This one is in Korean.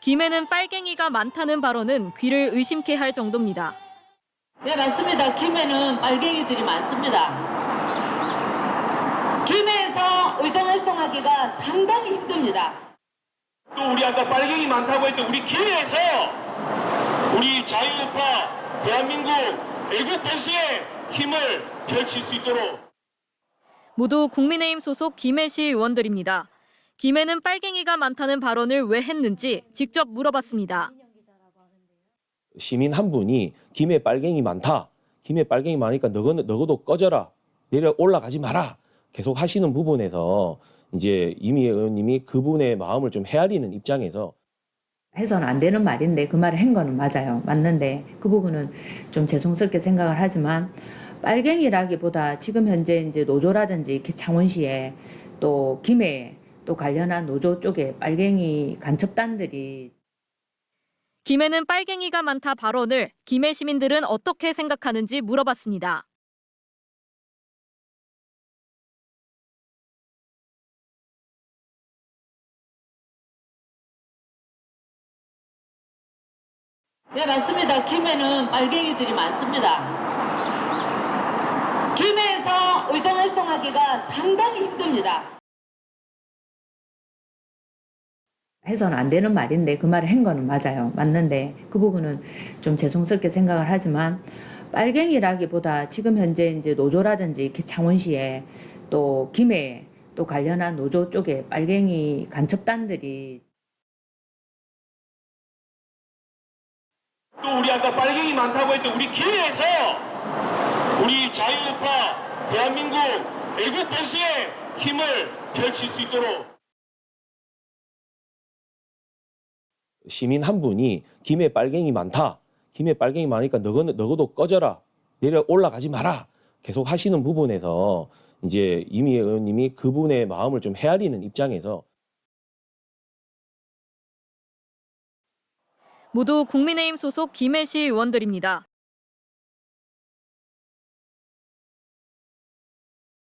김해는 빨갱이가 많다는 발언은 귀를 의심케 할 정도입니다. 네, 맞습니다. 김해는 빨갱이들이 많습니다. 김해에서 의정활동하기가 상당히 힘듭니다. 또 우리 아까 빨갱이 많다고 했던 우리 기회에서 우리 자유우파 대한민국 애국 보수의 힘을 펼칠 수 있도록 모두 국민의힘 소속 김해시 의원들입니다. 김해는 빨갱이가 많다는 발언을 왜 했는지 직접 물어봤습니다. 시민 한 분이 김해 빨갱이 많다. 김해 빨갱이 많으니까 너거, 너도 꺼져라. 내려 올라가지 마라. 계속 하시는 부분에서 이제 이미 의원님이 그분의 마음을 좀 헤아리는 입장에서 해서는 안 되는 말인데 그 말을 한 거는 맞아요. 맞는데 그 부분은 좀 죄송스럽게 생각을 하지만 빨갱이라기보다 지금 현재 이제 노조라든지 창원시에 또 김해에 또 관련한 노조 쪽에 빨갱이 간첩단들이 김해는 빨갱이가 많다 발언을 김해 시민들은 어떻게 생각하는지 물어봤습니다. 네, 맞습니다. 김해는 빨갱이들이 많습니다. 김해에서 의정 활동하기가 상당히 힘듭니다. 해서는 안 되는 말인데 그 말을 한 거는 맞아요. 맞는데 그 부분은 좀 죄송스럽게 생각을 하지만 빨갱이라기보다 지금 현재 이제 노조라든지 창원시에 또 김해에 또 관련한 노조 쪽에 빨갱이 간첩단들이 또 우리 아까 빨갱이 많다고 했던 우리 기회에서 우리 자유우파 대한민국 애국 보수의 힘을 펼칠 수 있도록 시민 한 분이 김해 빨갱이 많다. 김해 빨갱이 많으니까 너거, 너도 꺼져라. 내려 올라가지 마라. 계속 하시는 부분에서 이제 이미 의원님이 그분의 마음을 좀 헤아리는 입장에서 모두 국민의힘 소속 김해시 의원들입니다.